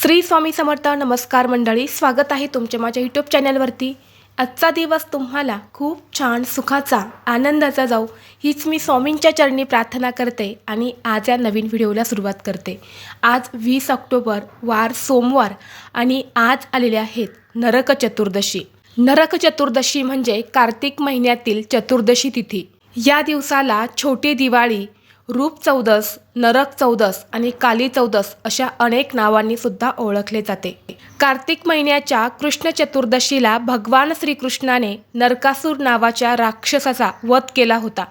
श्री स्वामी समर्थ नमस्कार मंडळी स्वागत आहे तुमच्या माझ्या यूट्यूब चॅनलवरती आजचा दिवस तुम्हाला खूप छान सुखाचा आनंदाचा जाऊ हीच मी स्वामींच्या चरणी प्रार्थना करते आणि आज या नवीन व्हिडिओला सुरुवात करते. आज वीस ऑक्टोबर वार सोमवार आणि आज आलेले आहेत नरक चतुर्दशी. नरक चतुर्दशी म्हणजे कार्तिक महिन्यातील चतुर्दशी तिथी. या दिवसाला छोटी दिवाळी रूप चौदस नरक चौदस आणि काली चौदस अशा अनेक नावांनी सुद्धा ओळखले जाते. कार्तिक महिन्याच्या कृष्ण चतुर्दशीला भगवान श्रीकृष्णाने नरकासूर नावाच्या राक्षसाचा वध केला होता.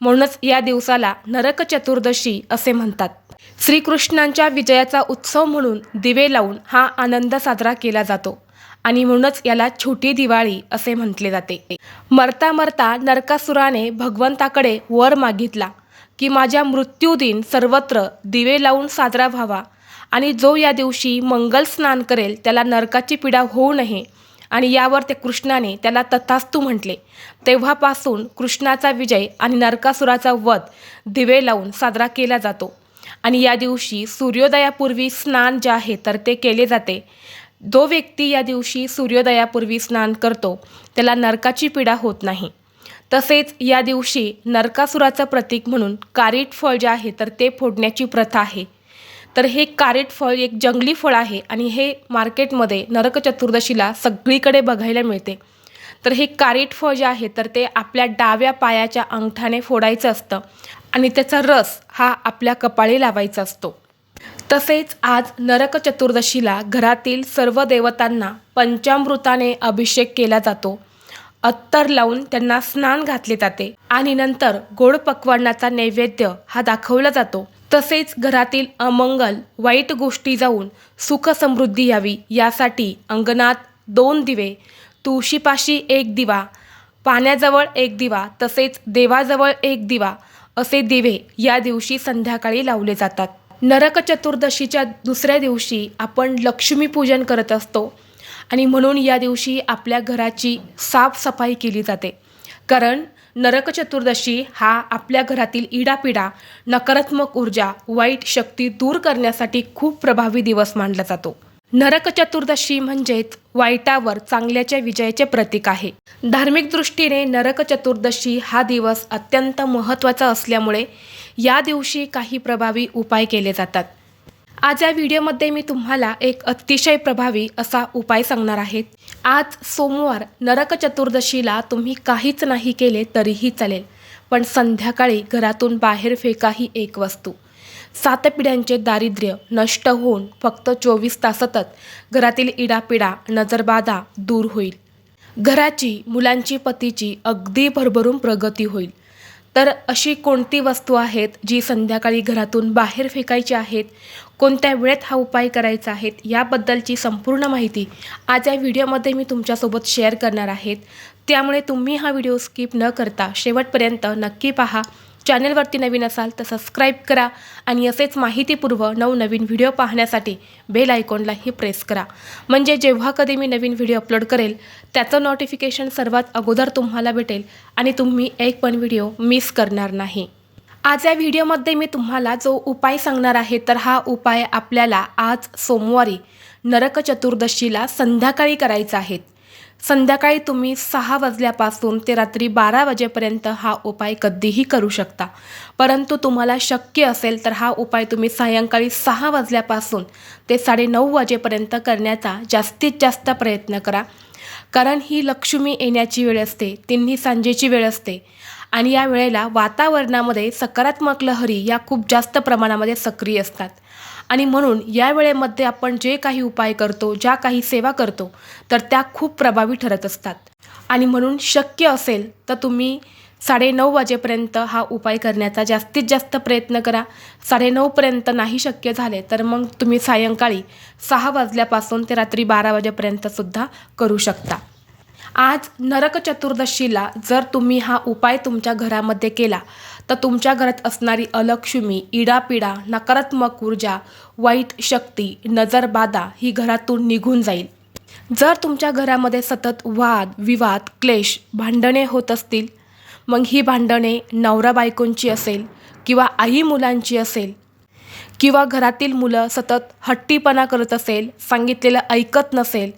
म्हणूनच या दिवसाला नरक चतुर्दशी असे म्हणतात. श्रीकृष्णांच्या विजयाचा उत्सव म्हणून दिवे लावून हा आनंद साजरा केला जातो आणि म्हणूनच याला छोटी दिवाळी असे म्हटले जाते. मरता मरता नरकासुराने भगवंताकडे वर मागितला. की माझ्या मृत्यूदिन सर्वत्र दिवे लावून साजरा व्हावा आणि जो या दिवशी मंगल स्नान करेल त्याला नरकाची पीडा होऊ नये आणि यावर ते कृष्णाने त्याला तथास्तू म्हटले. तेव्हापासून कृष्णाचा विजय आणि नरकासुराचा वध दिवे लावून साजरा केला जातो. आणि या दिवशी सूर्योदयापूर्वी स्नान जे आहे तर ते केले जाते. जो व्यक्ती या दिवशी सूर्योदयापूर्वी स्नान करतो त्याला नरकाची पीडा होत नाही. तसेच या दिवशी नरकासुराचं प्रतीक म्हणून कारीट फळ जे आहे तर ते फोडण्याची प्रथा आहे. तर हे कारीट फळ एक जंगली फळ आहे आणि हे मार्केटमध्ये नरक चतुर्दशीला सगळीकडे बघायला मिळते. तर हे कारीट फळ जे आहे तर ते आपल्या डाव्या पायाच्या अंगठाने फोडायचं असतं आणि त्याचा रस हा आपल्या कपाळी लावायचा असतो. तसेच आज नरक चतुर्दशीला घरातील सर्व देवतांना पंचामृताने अभिषेक केला जातो. अत्तर लावून त्यांना स्नान घातले जाते आणि नंतर गोड पक्वान्नाचा नैवेद्य हा दाखवला जातो. तसेच घरातील अमंगल वाईट गोष्टी जाऊन सुख समृद्धी यावी यासाठी अंगणात दोन दिवे तुळशीपाशी एक दिवा पाण्याजवळ एक दिवा तसेच देवाजवळ एक दिवा असे दिवे या दिवशी संध्याकाळी लावले जातात. नरक चतुर्दशीच्या दुसऱ्या दिवशी आपण लक्ष्मीपूजन करत असतो. आणि म्हणून या दिवशी आपल्या घराची साफसफाई केली जाते. कारण नरक चतुर्दशी हा आपल्या घरातील इडापिडा नकारात्मक ऊर्जा वाईट शक्ती दूर करण्यासाठी खूप प्रभावी दिवस मानला जातो. नरक चतुर्दशी म्हणजेच वाईटावर चांगल्याच्या विजयाचे प्रतीक आहे. धार्मिक दृष्टीने नरक चतुर्दशी हा दिवस अत्यंत महत्त्वाचा असल्यामुळे या दिवशी काही प्रभावी उपाय केले जातात. आज या व्हिडिओमध्ये मी तुम्हाला एक अतिशय प्रभावी असा उपाय सांगणार आहे. आज सोमवार नरक चतुर्दशीला तुम्ही काहीच नाही केले तरीही चालेल पण संध्याकाळी घरातून बाहेर फेकाही एक वस्तू. सात पिढ्यांचे दारिद्र्य नष्ट होऊन फक्त चोवीस तासातच घरातील इडापिडा नजरबाधा दूर होईल. घराची मुलांची पतीची अगदी भरभरून प्रगती होईल. तर अशी कोणती वस्तू आहेत जी संध्याकाळी घरातून बाहेर फेकायची आहेत? कोणत्या वेळेत हा उपाय करायचा आहेत याबद्दलची संपूर्ण माहिती आज या व्हिडिओमध्ये मी तुमच्यासोबत शेअर करणार आहेत त्यामुळे तुम्ही हा व्हिडिओ स्किप न करता शेवटपर्यंत नक्की पहा. चॅनलवरती नवीन असाल तर सबस्क्राईब करा आणि असेच माहितीपूर्व नवनवीन व्हिडिओ पाहण्यासाठी बेल आयकॉनलाही प्रेस करा. म्हणजे जेव्हा कधी मी नवीन व्हिडिओ अपलोड करेल त्याचं नोटिफिकेशन सर्वात अगोदर तुम्हाला भेटेल आणि तुम्ही एक पण व्हिडिओ मिस करणार नाही. आज या व्हिडिओमध्ये मी तुम्हाला जो उपाय सांगणार आहे तर हा उपाय आपल्याला आज सोमवारी नरक चतुर्दशीला संध्याकाळी करायचा आहे. संध्याकाळी तुम्ही सहा वाजल्यापासून ते रात्री बारा वाजेपर्यंत हा उपाय कधीही करू शकता. परंतु तुम्हाला शक्य असेल तर हा उपाय तुम्ही सायंकाळी सहा वाजल्यापासून ते साडेनऊ वाजेपर्यंत करण्याचा जास्तीत जास्त प्रयत्न करा. कारण ही लक्ष्मी येण्याची वेळ असते तिन्ही सांजेची वेळ असते. आणि या वेळेला वातावरणामध्ये सकारात्मक लहरी या खूप जास्त प्रमाणामध्ये सक्रिय असतात. आणि म्हणून या वेळेमध्ये आपण जे काही उपाय करतो ज्या काही सेवा करतो तर त्या खूप प्रभावी ठरत असतात. आणि म्हणून शक्य असेल तर तुम्ही साडेनऊ वाजेपर्यंत हा उपाय करण्याचा जास्तीत जास्त प्रयत्न करा. साडेनऊपर्यंत नाही शक्य झाले तर मग तुम्ही सायंकाळी सहा वाजल्यापासून ते रात्री बारा वाजेपर्यंतसुद्धा करू शकता. आज नरक चतुर्दशीला जर तुम्ही हा उपाय तुमच्या घरामध्ये केला तर तुमच्या घरात असणारी अलक्ष्मी इडापिडा नकारात्मक ऊर्जा वाईट शक्ती नजरबाधा ही घरातून निघून जाईल. जर तुमच्या घरामध्ये सतत वाद विवाद क्लेश भांडणे होत असतील मग ही भांडणे नवरा बायकोंची असेल किंवा आई मुलांची असेल किंवा घरातील मुलं सतत हट्टीपणा करत असेल सांगितलेलं ऐकत नसेल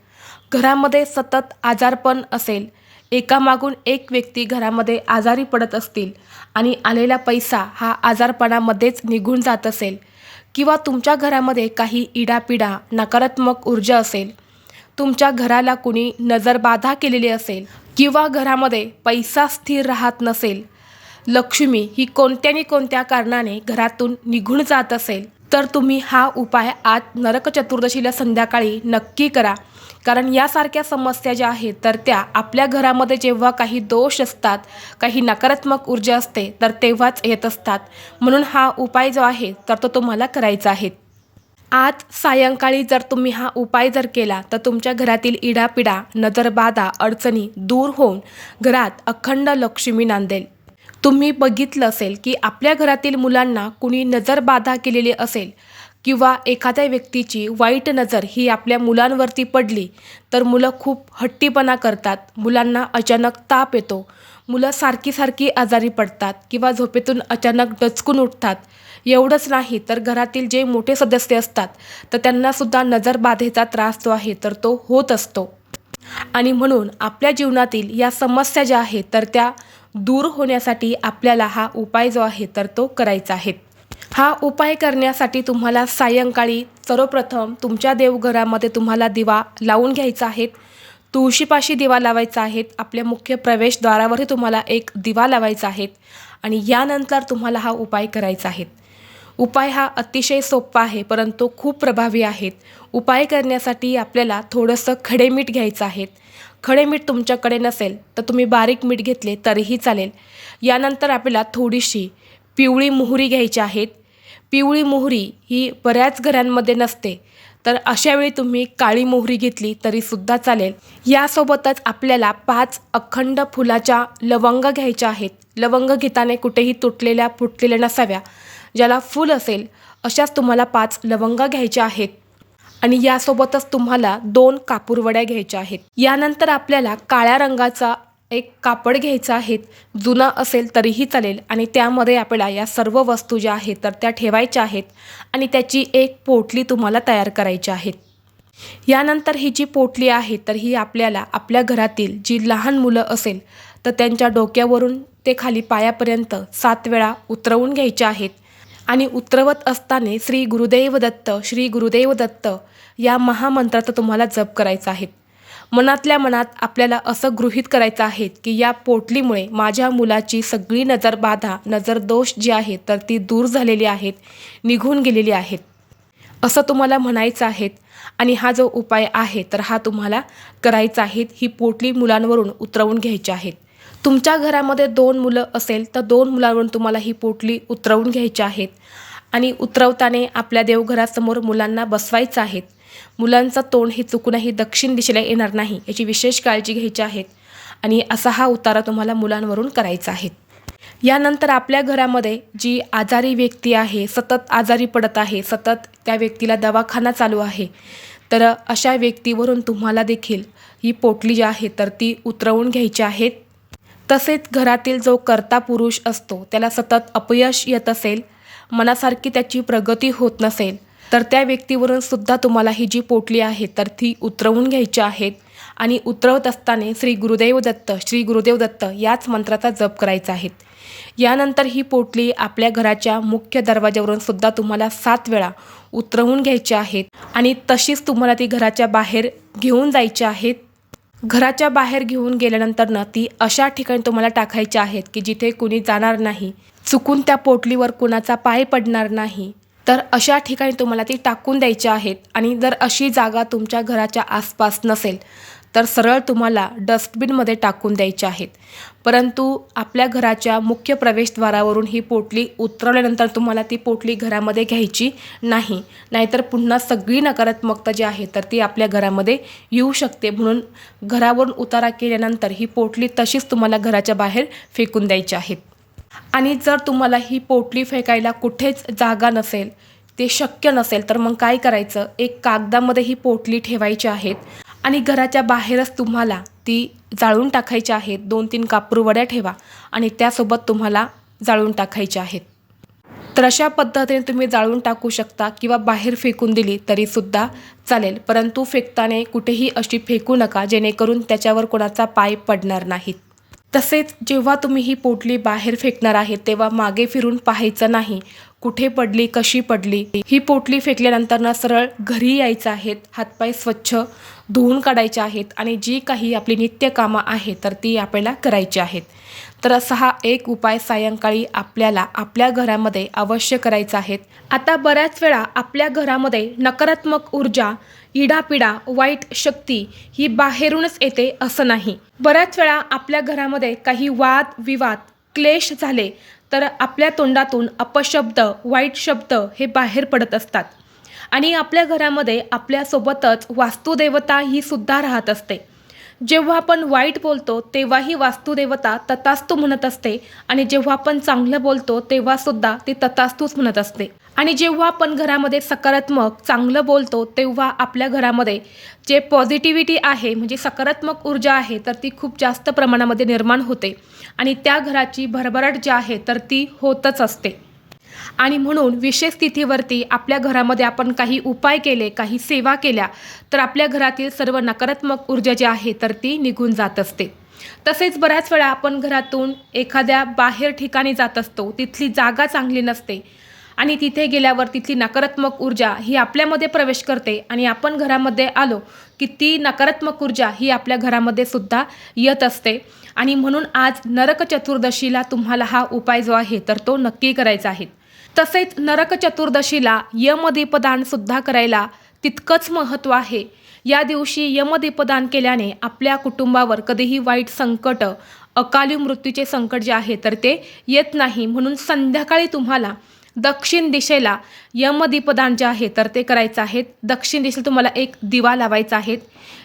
घरामध्ये सतत आजारपण असेल. एकामागून एक व्यक्ती घरामध्ये आजारी पडत असतील आणि आलेला पैसा हा आजारपणामध्येच निघून जात असेल किंवा तुमच्या घरामध्ये काही इडापिडा नकारात्मक ऊर्जा असेल तुमच्या घराला कुणी नजरबाधा केलेली असेल किंवा घरामध्ये पैसा स्थिर राहत नसेल लक्ष्मी ही कोणत्या कोणत्या कारणाने घरातून निघून जात असेल तर तुम्ही हा उपाय आज नरक चतुर्दशीला संध्याकाळी नक्की करा. कारण यासारख्या समस्या ज्या आहेत तर त्या आपल्या घरामध्ये जेव्हा काही दोष असतात काही नकारात्मक ऊर्जा असते तर तेव्हाच येत असतात. म्हणून हा उपाय जो आहे तर तो तुम्हाला करायचा आहे. आज सायंकाळी जर तुम्ही हा उपाय जर केला तर तुमच्या घरातील इडापिडा नजरबाधा अडचणी दूर होऊन घरात अखंड लक्ष्मी नांदेल. तुम्ही बघितलं असेल की आपल्या घरातील मुलांना कुणी नजरबाधा केलेली असेल किंवा एखाद्या व्यक्तीची वाईट नजर ही आपल्या मुलांवरती पडली तर मुलं खूप हट्टीपणा करतात. मुलांना अचानक ताप येतो. मुलं सारखी सारखी आजारी पडतात किंवा झोपेतून अचानक डचकून उठतात. एवढंच नाही तर घरातील जे मोठे सदस्य असतात तर त्यांनासुद्धा नजरबाधेचा त्रास जो आहे तर तो होत असतो. आणि म्हणून आपल्या जीवनातील या समस्या ज्या आहेत तर त्या दूर होण्यासाठी आपल्याला हा उपाय जो आहे तर तो करायचा आहे. हा उपाय करण्यासाठी तुम्हाला सायंकाळी सर्वप्रथम तुमच्या देवघरामध्ये तुम्हाला दिवा लावून घ्यायचा आहे. तुळशीपाशी दिवा लावायचा आहे. आपल्या मुख्य प्रवेशद्वारावरही तुम्हाला एक दिवा लावायचा आहे. आणि यानंतर तुम्हाला हा उपाय करायचा आहे. उपाय हा अतिशय सोपा आहे परंतु खूप प्रभावी आहेत उपाय करण्यासाठी आपल्याला थोडंसं खडे मीठ घ्यायचं आहे. खडे मीठ तुमच्याकडे नसेल तर तुम्ही बारीक मीठ घेतले तरीही चालेल. यानंतर आपल्याला थोडीशी पिवळी मोहरी घ्यायची आहेत पिवळी मोहरी ही बऱ्याच घरांमध्ये नसते. तर अशावेळी तुम्ही काळी मोहरी घेतली तरीसुद्धा चालेल. यासोबतच आपल्याला पाच अखंड फुलाच्या लवंग घ्यायच्या आहेत. लवंग घेताने कुठेही तुटलेल्या फुटलेल्या नसाव्या. ज्याला फूल असेल अशाच तुम्हाला पाच लवंग घ्यायच्या आहेत. आणि यासोबतच तुम्हाला दोन कापूरवड्या घ्यायच्या आहेत. यानंतर आपल्याला काळ्या रंगाचा एक कापड घ्यायचं आहे जुना असेल तरीही चालेल. आणि त्यामध्ये आपल्याला या सर्व वस्तू ज्या आहेत तर त्या ठेवायच्या आहेत. आणि त्याची एक पोटली तुम्हाला तयार करायची आहेत यानंतर ही जी पोटली आहे तर ही आपल्याला आपल्या घरातील जी लहान मुलं असेल तर त्यांच्या डोक्यावरून ते खाली पायापर्यंत सात वेळा उतरवून घ्यायच्या आहेत. आणि उतरवत असताना श्री गुरुदेव दत्त श्री गुरुदेव दत्त या महामंत्राचा तुम्हाला जप करायचा आहे. मनातल्या मनात आपल्याला असं गृहीत करायचं आहे की या पोटलीमुळे माझ्या मुलाची सगळी नजरबाधा नजरदोष जी आहे तर ती दूर झालेली आहेत निघून गेलेली आहेत. असं तुम्हाला म्हणायचं आहेत आणि हा जो उपाय आहे तर हा तुम्हाला करायचा आहे ही पोटली मुलांवरून उतरवून घ्यायची आहेत तुमच्या घरामध्ये दोन मुलं असेल तर दोन मुलांवरून तुम्हाला ही पोटली उतरवून घ्यायची आहेत आणि उतरवताना आपल्या देवघरासमोर मुलांना बसवायचं आहेत मुलांचा तोंड हे चुकूनही दक्षिण दिशेला येणार नाही याची विशेष काळजी घ्यायची आहेत आणि असा हा उतारा तुम्हाला मुलांवरून करायचा आहे. यानंतर आपल्या घरामध्ये जी आजारी व्यक्ती आहे सतत आजारी पडत आहे सतत त्या व्यक्तीला दवाखाना चालू आहे तर अशा व्यक्तीवरून तुम्हाला देखील ही पोटली जी आहे तर ती उतरवून घ्यायची आहेत तसेच घरातील जो कर्ता पुरुष असतो त्याला सतत अपयश येत असेल मनासारखी त्याची प्रगती होत नसेल तर त्या व्यक्तीवरून सुद्धा तुम्हाला ही जी पोटली आहे तर ती उतरवून घ्यायची आहेत आणि उतरवत असताना श्री गुरुदेव दत्त श्री गुरुदेव दत्त याच मंत्राचा जप करायचा आहे. यानंतर ही पोटली आपल्या घराच्या मुख्य दरवाज्यावरून सुद्धा तुम्हाला सात वेळा उतरवून घ्यायची आहेत आणि तशीच तुम्हाला ती घराच्या बाहेर घेऊन जायची आहेत घराच्या बाहेर घेऊन गेल्यानंतरनं ती अशा ठिकाणी तुम्हाला टाकायची आहेत की जिथे कुणी जाणार नाही चुकून त्या पोटलीवर कुणाचा पाय पडणार नाही. तर अशा ठिकाणी तुम्हाला ती टाकून द्यायची आहेत. आणि जर अशी जागा तुमच्या घराच्या आसपास नसेल तर सरळ तुम्हाला डस्टबिनमध्ये टाकून द्यायचे आहेत. परंतु आपल्या घराच्या मुख्य प्रवेशद्वारावरून ही पोटली उतरवल्यानंतर तुम्हाला ती पोटली घरामध्ये घ्यायची नाही. नाहीतर पुन्हा सगळी नकारात्मकता जी आहे तर ती आपल्या घरामध्ये येऊ शकते. म्हणून घरावरून उतारा केल्यानंतर ही पोटली तशीच तुम्हाला घराच्या बाहेर फेकून द्यायची आहेत. आणि जर तुम्हाला ही पोटली फेकायला कुठेच जागा नसेल ते शक्य नसेल तर मग काय करायचं? एक कागदामध्ये ही पोटली ठेवायची आहेत आणि घराच्या बाहेरच तुम्हाला ती जाळून टाकायची आहेत. दोन तीन कापूरवड्या ठेवा आणि त्यासोबत तुम्हाला जाळून टाकायच्या आहेत. तर अशा पद्धतीने तुम्ही जाळून टाकू शकता किंवा बाहेर फेकून दिली तरीसुद्धा चालेल. परंतु फेकताना कुठेही अशी फेकू नका जेणेकरून त्याच्यावर कोणाचा पाय पडणार नाहीत. तसेच जेव्हा तुम्ही ही पोटली बाहेर फेकणार आहे तेव्हा मागे फिरून पाहायचं नाही. कुठे पडली कशी पडली? ही पोटली फेकल्यानंतर ना सरळ घरी यायचं आहेत हातपाय स्वच्छ धुवून काढायचे आहेत आणि जी काही आपली नित्य कामं तर ती आपल्याला करायची आहेत. तर असा हा एक उपाय सायंकाळी आपल्याला आपल्या घरामध्ये अवश्य करायचा आहेत. आता बऱ्याच वेळा आपल्या घरामध्ये नकारात्मक ऊर्जा इडापिडा वाईट शक्ती ही बाहेरूनच येते असं नाही. बऱ्याच वेळा आपल्या घरामध्ये काही वाद विवाद क्लेश झाले तर आपल्या तोंडातून अपशब्द वाईट शब्द हे बाहेर पडत असतात. आणि आपल्या घरामध्ये आपल्यासोबतच वास्तुदेवता ही सुद्धा राहत असते. जेव्हा आपण वाईट बोलतो तेव्हाही वास्तुदेवता ततास्तू म्हणत असते आणि जेव्हा आपण चांगलं बोलतो तेव्हासुद्धा ती ततास्तूच म्हणत असते. आणि जेव्हा आपण घरामध्ये सकारात्मक चांगलं बोलतो तेव्हा आपल्या घरामध्ये जे पॉझिटिव्हिटी आहे म्हणजे सकारात्मक ऊर्जा आहे तर ती खूप जास्त प्रमाणामध्ये निर्माण होते. आणि त्या घराची भरभराट जी आहे तर ती होतच असते. आणि म्हणून विशेष तिथीवरती आपल्या घरामध्ये आपण काही उपाय केले काही सेवा केल्या तर आपल्या घरातील सर्व नकारात्मक ऊर्जा जी आहे तर ती निघून जात असते. तसेच बऱ्याच वेळा आपण घरातून एखाद्या बाहेर ठिकाणी जात असतो तिथली जागा चांगली नसते आणि तिथे गेल्यावर तिथली नकारात्मक ऊर्जा ही आपल्यामध्ये प्रवेश करते आणि आपण घरामध्ये आलो की ती नकारात्मक ऊर्जा ही आपल्या घरामध्ये सुद्धा येत असते. आणि म्हणून आज नरक चतुर्दशीला तुम्हाला हा उपाय जो आहे तर तो नक्की करायचा आहे. तसेच नरक चतुर्दशीला यमदीपदान सुद्धा करायला तितकंच महत्त्व आहे. या दिवशी यमदीपदान केल्याने आपल्या कुटुंबावर कधीही वाईट संकट अकाली मृत्यूचे संकट जे आहे तर ते येत नाही. म्हणून संध्याकाळी तुम्हाला दक्षिण दिशेला यमदीपदान जे आहे तर ते करायचं आहे. दक्षिण दिशेला तुम्हाला एक दिवा लावायचा आहे.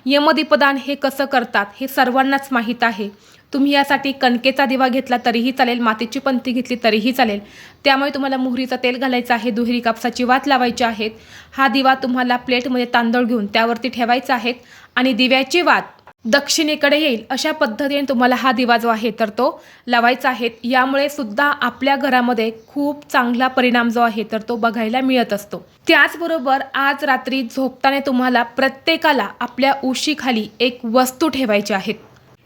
यमदीपदान हे कसं करतात हे सर्वांनाच माहीत आहे. तुम्ही यासाठी कणकेचा दिवा घेतला तरीही चालेल मातीची पंथी घेतली तरीही चालेल. त्यामुळे तुम्हाला मोहरीचं तेल घालायचं आहे दुहेरी कापसाची वात लावायची आहेत. हा दिवा तुम्हाला प्लेटमध्ये तांदूळ घेऊन त्यावरती ठेवायचा आहे आणि दिव्याची वात दक्षिणेकडे येईल अशा पद्धतीने तुम्हाला हा दिवा जो आहे तर तो लावायचा आहे. यामुळे सुद्धा आपल्या घरामध्ये खूप चांगला परिणाम जो आहे तर तो बघायला मिळत असतो. त्याचबरोबर आज रात्री झोपताना तुम्हाला प्रत्येकाला आपल्या उशीखाली एक वस्तू ठेवायची आहेत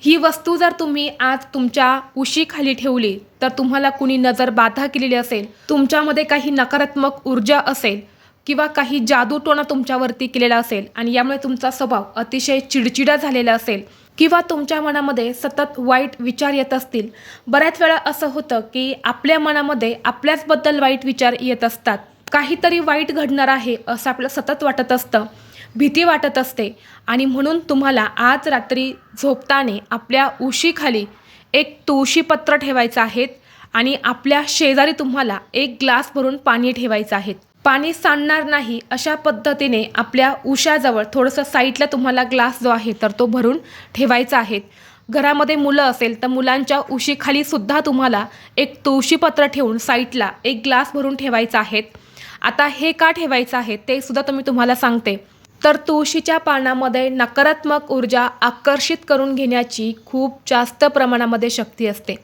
ही वस्तू जर तुम्ही आज तुमच्या उशीखाली ठेवली तर तुम्हाला कुणी नजर बाधा केलेली असेल तुमच्यामध्ये काही नकारात्मक ऊर्जा असेल किंवा काही जादूटोणा तुमच्यावरती केलेला असेल आणि यामुळे तुमचा स्वभाव अतिशय चिडचिडा झालेला असेल किंवा तुमच्या मनामध्ये सतत वाईट विचार येत असतील बऱ्याच वेळा असं होतं की आपल्या मनामध्ये आपल्याचबद्दल वाईट विचार येत असतात. काहीतरी वाईट घडणार आहे असं आपलं सतत वाटत असतं. भीती वाटत असते. आणि म्हणून तुम्हाला आज रात्री झोपताना आपल्या उशीखाली एक तुळशीपत्र ठेवायचं आहेत आणि आपल्या शेजारी तुम्हाला एक ग्लास भरून पाणी ठेवायचं आहे. पाणी सांडणार नाही अशा पद्धतीने आपल्या उशाजवळ थोडंसं साईडला तुम्हाला ग्लास जो आहे तर तो भरून ठेवायचा आहे. घरामध्ये मुलं असेल तर मुलांच्या उशीखाली सुद्धा तुम्हाला एक तुळशीपत्र ठेवून साईडला एक ग्लास भरून ठेवायचा आहे. आता हे का ठेवायचं आहे ते सुद्धा तुम्ही तुम्हाला सांगते. तर तुळशीच्या पानामध्ये नकारात्मक ऊर्जा आकर्षित करून घेण्याची खूप जास्त प्रमाणामध्ये शक्ती असते.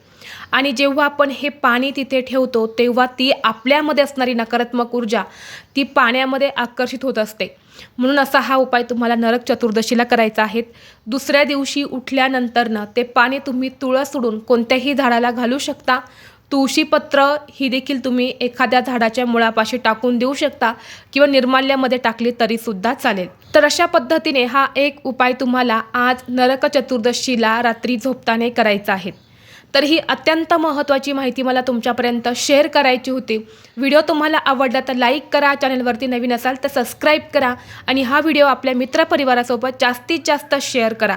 आणि जेव्हा आपण हे पाणी तिथे ठेवतो तेव्हा ती आपल्यामध्ये असणारी नकारात्मक ऊर्जा ती पाण्यामध्ये आकर्षित होत असते. म्हणून असा हा उपाय तुम्हाला नरक चतुर्दशीला करायचा आहे. दुसऱ्या दिवशी उठल्यानंतरनं ते पाणी तुम्ही तुळस सोडून कोणत्याही झाडाला घालू शकता. तुळशीपत्र ही देखील तुम्ही एखाद्या झाडाच्या मुळापाशी टाकून देऊ शकता किंवा निर्माल्यामध्ये टाकली तरीसुद्धा चालेल. तर अशा पद्धतीने हा एक उपाय तुम्हाला आज नरक चतुर्दशीला रात्री झोपताने करायचा आहे. तर ही अत्यंत महत्त्वाची माहिती मला तुमच्यापर्यंत शेअर करायची होती. व्हिडिओ तुम्हाला आवडला तर लाईक करा चॅनलवरती नवीन असाल तर सबस्क्राईब करा आणि हा व्हिडिओ आपल्या मित्रपरिवारासोबत जास्तीत जास्त शेअर करा.